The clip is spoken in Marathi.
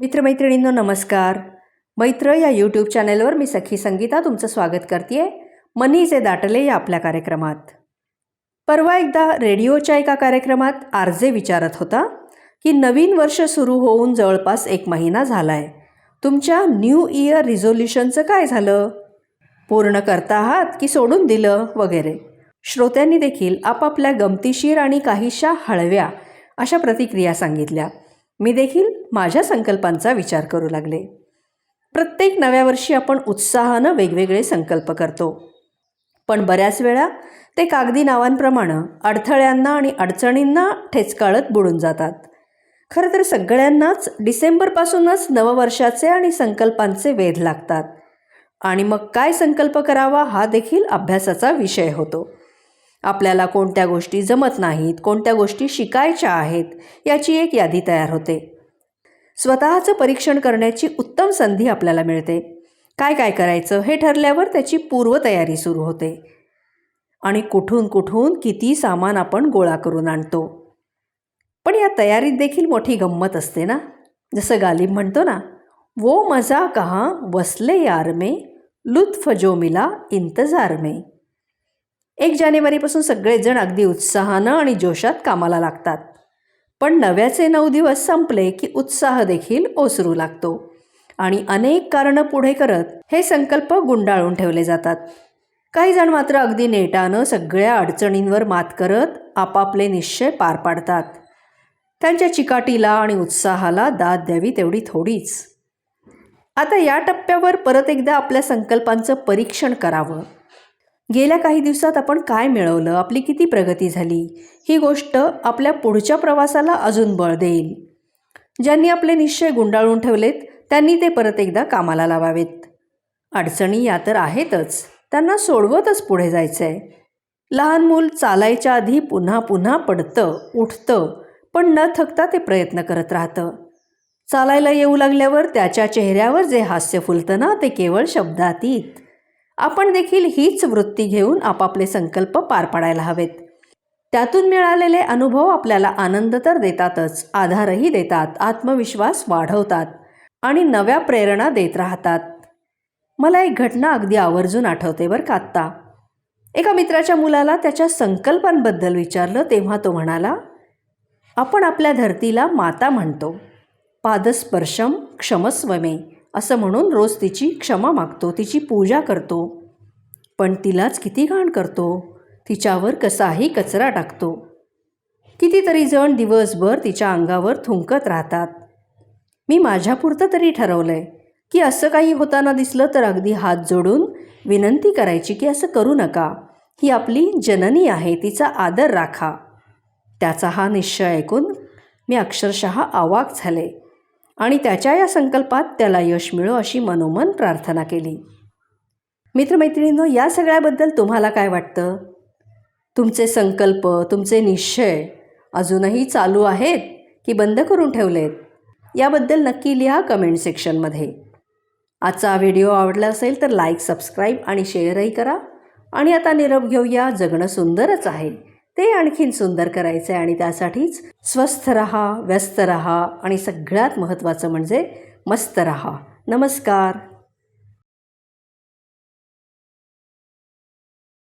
मित्रमैत्रिणींनो नमस्कार. मैत्र या यूट्यूब चॅनेलवर मी सखी संगीता तुमचं स्वागत करते मनीचे दाटले या आपल्या कार्यक्रमात. परवा एकदा रेडिओच्या एका कार्यक्रमात आरजे विचारत होता की नवीन वर्ष सुरू होऊन जवळपास एक महिना झाला आहे तुमच्या न्यू इयर रिझोल्युशनचं काय झालं? पूर्ण करता आहात की सोडून दिलं वगैरे? श्रोत्यांनी देखील आपापल्या गमतीशीर आणि काहीशा हळव्या अशा प्रतिक्रिया सांगितल्या. मी देखील माझ्या संकल्पांचा विचार करू लागले. प्रत्येक नव्या वर्षी आपण उत्साहानं वेगवेगळे संकल्प करतो. पण बऱ्याच वेळा ते कागदी नावांप्रमाणे अडथळ्यांना आणि अडचणींना ठेचकाळत बुडून जातात. खरं तर सगळ्यांनाच डिसेंबरपासूनच नववर्षाचे आणि संकल्पांचे वेध लागतात. आणि मग काय संकल्प करावा हा देखील अभ्यासाचा विषय होतो. आपल्याला कोणत्या गोष्टी जमत नाहीत कोणत्या गोष्टी शिकायच्या आहेत याची एक यादी तयार होते. स्वतःचं परीक्षण करण्याची उत्तम संधी आपल्याला मिळते. काय काय करायचं हे ठरल्यावर त्याची पूर्वतयारी सुरू होते. आणि कुठून कुठून किती सामान आपण गोळा करून आणतो. पण या तयारीत देखील मोठी गंमत असते ना? जसं गालिब म्हणतो ना वो मजा कहा वसले यार में लुत्फ जो मिला इंतजार में. एक जानेवारीपासून सगळेजण अगदी उत्साहानं आणि जोशात कामाला लागतात. पण नव्याचे नऊ दिवस संपले की उत्साह देखील ओसरू लागतो. आणि अनेक कारणं पुढे करत हे संकल्प गुंडाळून ठेवले जातात. काही जण मात्र अगदी नेटानं सगळ्या अडचणींवर मात करत आपापले निश्चय पार पाडतात. त्यांच्या चिकाटीला आणि उत्साहाला दाद द्यावी तेवढी थोडीच. आता या टप्प्यावर परत एकदा आपल्या संकल्पांचं परीक्षण करावं. गेल्या काही दिवसात आपण काय मिळवलं? आपली किती प्रगती झाली? ही गोष्ट आपल्या पुढच्या प्रवासाला अजून बळ देईल. ज्यांनी आपले निश्चय गुंडाळून ठेवलेत त्यांनी ते परत एकदा कामाला लावावेत. अडचणी या तर आहेतच. त्यांना सोडवतच पुढे जायचं आहे लहान मूल चालायच्या आधी पुन्हा पुन्हा पडतं उठतं पण न थकता ते प्रयत्न करत राहतं. चालायला येऊ लागल्यावर त्याच्या चेहऱ्यावर जे हास्य फुलतं ना ते केवळ शब्दातीत. आपण देखील हीच वृत्ती घेऊन आपापले संकल्प पार पाडायला हवेत. त्यातून मिळालेले अनुभव आपल्याला आनंद तर देतातच आधारही देतात आत्मविश्वास वाढवतात आणि नव्या प्रेरणा देत राहतात. मला एक घटना अगदी आवर्जून आठवते बरं का आत्ता. एका मित्राच्या मुलाला त्याच्या संकल्पांबद्दल विचारलं तेव्हा तो म्हणाला आपण आपल्या धरतीला माता म्हणतो. पादस्पर्शम क्षमस्वमे. असं म्हणून रोज तिची क्षमा मागतो तिची पूजा करतो. पण तिलाच किती घाण करतो तिच्यावर कसाही कचरा टाकतो. कितीतरी जण दिवसभर तिच्या अंगावर थुंकत राहतात. मी माझ्यापुरतं तरी ठरवलं आहे की असं काही होताना दिसलं तर अगदी हात जोडून विनंती करायची की असं करू नका. ही आपली जननी आहे तिचा आदर राखा. त्याचा हा निश्चय ऐकून मी अक्षरशः आवाक झाले. आणि त्याच्या या संकल्पात त्याला यश मिळो अशी मनोमन प्रार्थना केली. मित्रमैत्रिणींनो या सगळ्याबद्दल तुम्हाला काय वाटतं? तुमचे संकल्प तुमचे निश्चय अजूनही चालू आहेत की बंद करून ठेवलेत? याबद्दल नक्की लिहा कमेंट सेक्शनमध्ये. आजचा व्हिडिओ आवडला असेल तर लाईक सबस्क्राईब आणि शेअरही करा. आणि आता निरोप घेऊया जगणं सुंदरच आहे. ते आणखीन सुंदर करायचं आहे आणि त्यासाठीच स्वस्थ रहा व्यस्त रहा आणि सगळ्यात महत्त्वाचं म्हणजे मस्त रहा. नमस्कार.